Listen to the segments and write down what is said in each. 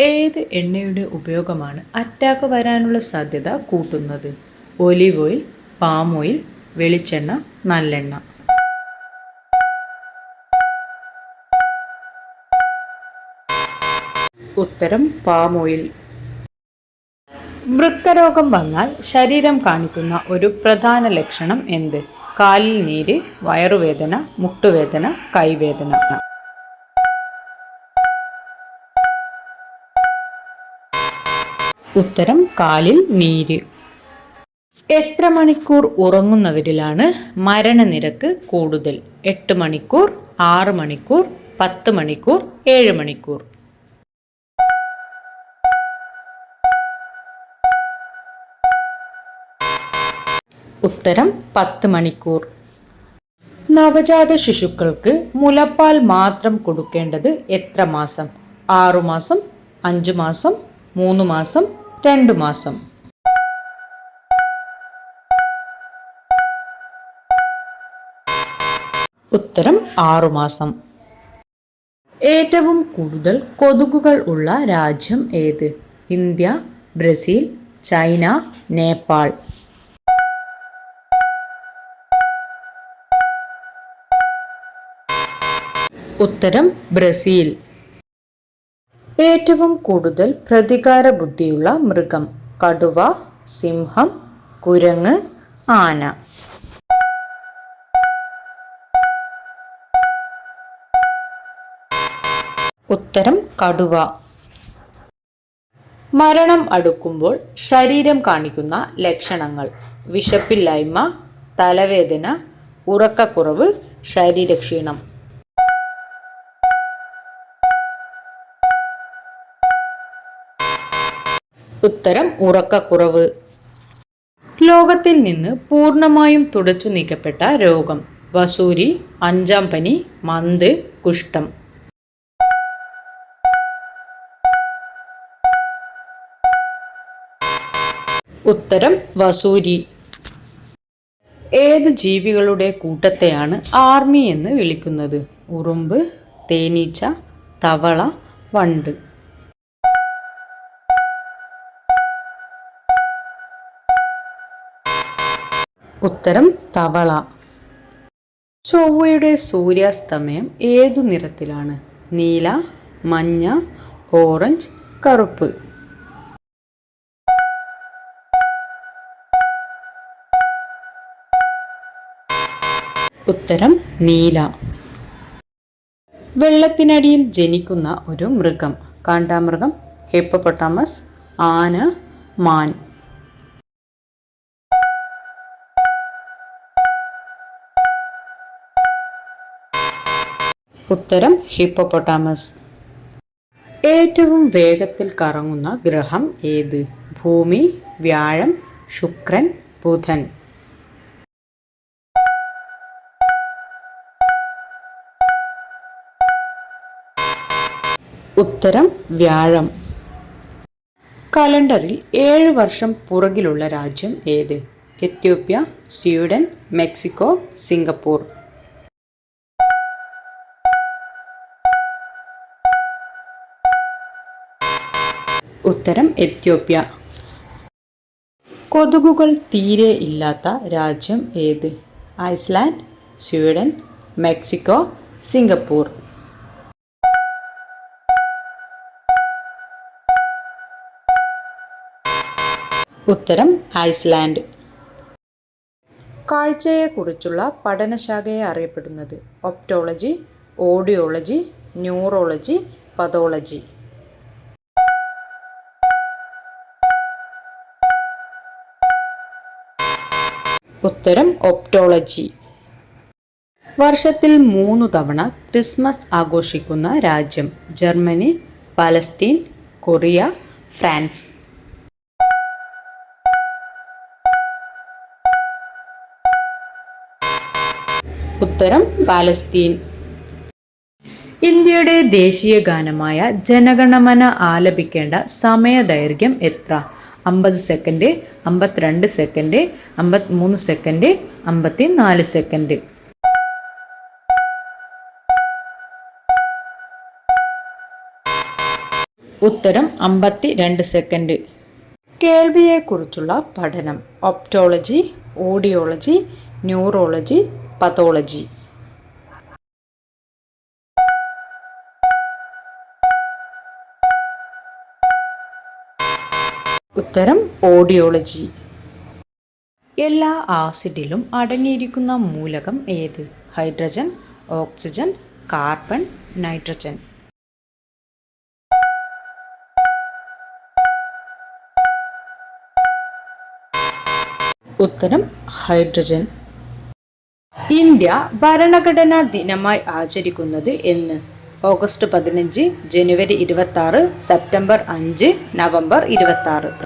ഏത് എണ്ണയുടെ ഉപയോഗമാണ് അറ്റാക്ക് വരാനുള്ള സാധ്യത കൂട്ടുന്നത്? ഒലിവ് ഓയിൽ പാം ഓയിൽ വെളിച്ചെണ്ണ നല്ലെണ്ണ. ഉത്തരം പാം ഓയിൽ വൃക്കരോഗം വന്നാൽ ശരീരം കാണിക്കുന്ന ഒരു പ്രധാന ലക്ഷണം എന്ത്? കാലിൽ നീര് വയറുവേദന മുട്ടുവേദന കൈവേദന. ഉത്തരം കാലിൽ നീര്. എത്ര മണിക്കൂർ ഉറങ്ങുന്നവരിലാണ് മരണനിരക്ക് കൂടുതൽ? എട്ട് മണിക്കൂർ ആറ് മണിക്കൂർ പത്ത് മണിക്കൂർ ഏഴ് മണിക്കൂർ. ഉത്തരം പത്ത് മണിക്കൂർ. നവജാത ശിശുക്കൾക്ക് മുലപ്പാൽ മാത്രം കൊടുക്കേണ്ടത് എത്ര മാസം? ആറു മാസം അഞ്ചു മാസം മൂന്ന് മാസം രണ്ട് മാസം. ഉത്തരം ആറു മാസം. ഏറ്റവും കൂടുതൽ കൊതുകുകൾ ഉള്ള രാജ്യം ഏത്? India Brazil China Nepal. ഉത്തരം ബ്രസീൽ. ഏറ്റവും കൂടുതൽ പ്രതികാര ബുദ്ധിയുള്ള മൃഗം കടുവ സിംഹം കുരങ്ങ് ആന. ഉത്തരം കടുവ. മരണം അടുക്കുമ്പോൾ ശരീരം കാണിക്കുന്ന ലക്ഷണങ്ങൾ. വിശപ്പില്ലായ്മ തലവേദന ഉറക്കക്കുറവ് ശരീരക്ഷീണം. ഉത്തരം ഉറക്കക്കുറവ്. ലോകത്തിൽ നിന്ന് പൂർണമായും തുടച്ചു നീക്കപ്പെട്ട രോഗം. വസൂരി അഞ്ചാം പനി മന്ത് കുഷ്ഠം. ഉത്തരം വസൂരി. ഏത് ജീവികളുടെ കൂട്ടത്തെയാണ് ആർമി എന്ന് വിളിക്കുന്നത്? ഉറുമ്പ് തേനീച്ച തവള വണ്ട്. ഉത്തരം തവള. ചൊവ്വയുടെ സൂര്യാസ്തമയം ഏതു നിറത്തിലാണ്? നീല മഞ്ഞ ഓറഞ്ച് കറുപ്പ്. ഉത്തരം നീല. വെള്ളത്തിനടിയിൽ ജനിക്കുന്ന ഒരു മൃഗം. കാണ്ടാമൃഗം. ഹിപ്പോപ്പൊട്ടാമസ്. ആന. മാൻ. ഉത്തരം ഹിപ്പോപ്പൊട്ടാമസ്. ഏറ്റവും വേഗത്തിൽ കറങ്ങുന്ന ഗ്രഹം ഏത്? ഭൂമി വ്യാഴം ശുക്രൻ ബുധൻ. ഉത്തരം വ്യാഴം. കലണ്ടറിൽ ഏഴ് വർഷം പുറകിലുള്ള രാജ്യം ഏത്? Ethiopia Sweden Mexico Singapore. ഉത്തരം എത്യോപ്യ. കൊതുകുകൾ തീരെ ഇല്ലാത്ത രാജ്യം ഏത്? Iceland Sweden Mexico Singapore. ഉത്തരം ഐസ്ലാൻഡ്. കാഴ്ചയെക്കുറിച്ചുള്ള പഠനശാഖയെ അറിയപ്പെടുന്നത് ഒപ്റ്റോളജി ഓഡിയോളജി ന്യൂറോളജി പതോളജി. ഉത്തരം ഒപ്റ്റോളജി. വർഷത്തിൽ മൂന്ന് തവണ ക്രിസ്മസ് ആഘോഷിക്കുന്ന രാജ്യം ജർമ്മനി പലസ്തീൻ കൊറിയ ഫ്രാൻസ്. ഉത്തരം പാലസ്തീൻ. ഇന്ത്യയുടെ ദേശീയ ഗാനമായ ജനഗണമന ആലപിക്കേണ്ട സമയ ദൈർഘ്യം എത്ര? അമ്പത് സെക്കൻഡ് അമ്പത്തിരണ്ട് സെക്കൻഡ് അമ്പത്തിമൂന്ന് സെക്കൻഡ് അമ്പത്തി നാല് സെക്കൻഡ് ഉത്തരം അമ്പത്തി രണ്ട് സെക്കൻഡ് കേൾവിയെക്കുറിച്ചുള്ള പഠനം. ഒപ്റ്റോളജി ഓഡിയോളജി ന്യൂറോളജി പതോളജി ഉത്തരം ഓഡിയോളജി. എല്ലാ ആസിഡിലും അടങ്ങിയിരിക്കുന്ന മൂലകം ഏത്? Hydrogen oxygen carbon nitrogen. ഉത്തരം ഹൈഡ്രജൻ. ഇന്ത്യ ഭരണഘടനാ ദിനമായി ആചരിക്കുന്നത് എന്ന്. ഓഗസ്റ്റ് പതിനഞ്ച് ജനുവരി ഇരുപത്തി സെപ്റ്റംബർ അഞ്ച് നവംബർ ഇരുപത്തി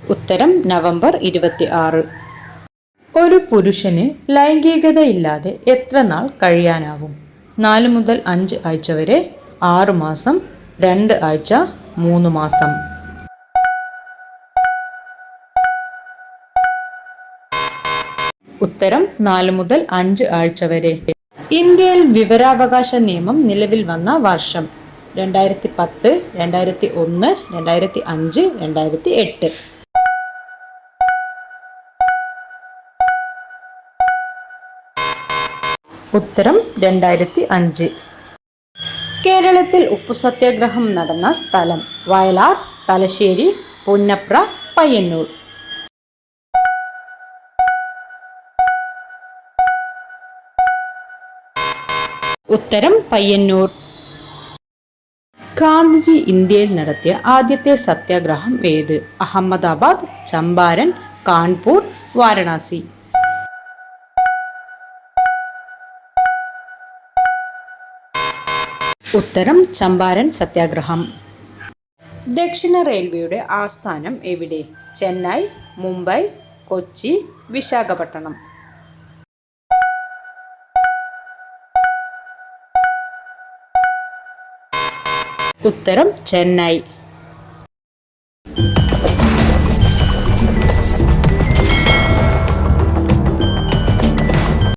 ഉത്തരം നവംബർ ഇരുപത്തി ആറ് ഒരു പുരുഷന് ലൈംഗികതയില്ലാതെ എത്ര നാൾ കഴിയാനാവും? നാല് മുതൽ അഞ്ച് ആഴ്ച വരെ ആറു മാസം രണ്ട് ആഴ്ച മൂന്ന് മാസം. ഉത്തരം നാല് മുതൽ അഞ്ച് ആഴ്ച വരെ. ഇന്ത്യയിൽ വിവരാവകാശ നിയമം നിലവിൽ വന്ന വർഷം രണ്ടായിരത്തി പത്ത് രണ്ടായിരത്തി ഒന്ന് രണ്ടായിരത്തി അഞ്ച് രണ്ടായിരത്തി എട്ട്. ഉത്തരം രണ്ടായിരത്തി അഞ്ച് കേരളത്തിൽ ഉപ്പു സത്യാഗ്രഹം നടന്ന സ്ഥലം വയലാർ തലശ്ശേരി പുന്നപ്ര പയ്യന്നൂർ. ഉത്തരം പയ്യന്നൂർ. ഗാന്ധിജി ഇന്ത്യയിൽ നടത്തിയ ആദ്യത്തെ സത്യാഗ്രഹം ഏത്? അഹമ്മദാബാദ് ചമ്പാരൻ കാൺപൂർ വാരണാസി. ഉത്തരം ചമ്പാരൻ സത്യാഗ്രഹം. ദക്ഷിണ റെയിൽവേയുടെ ആസ്ഥാനം എവിടെ? ചെന്നൈ മുംബൈ കൊച്ചി വിശാഖപട്ടണം. ഉത്തരം ചെന്നൈ.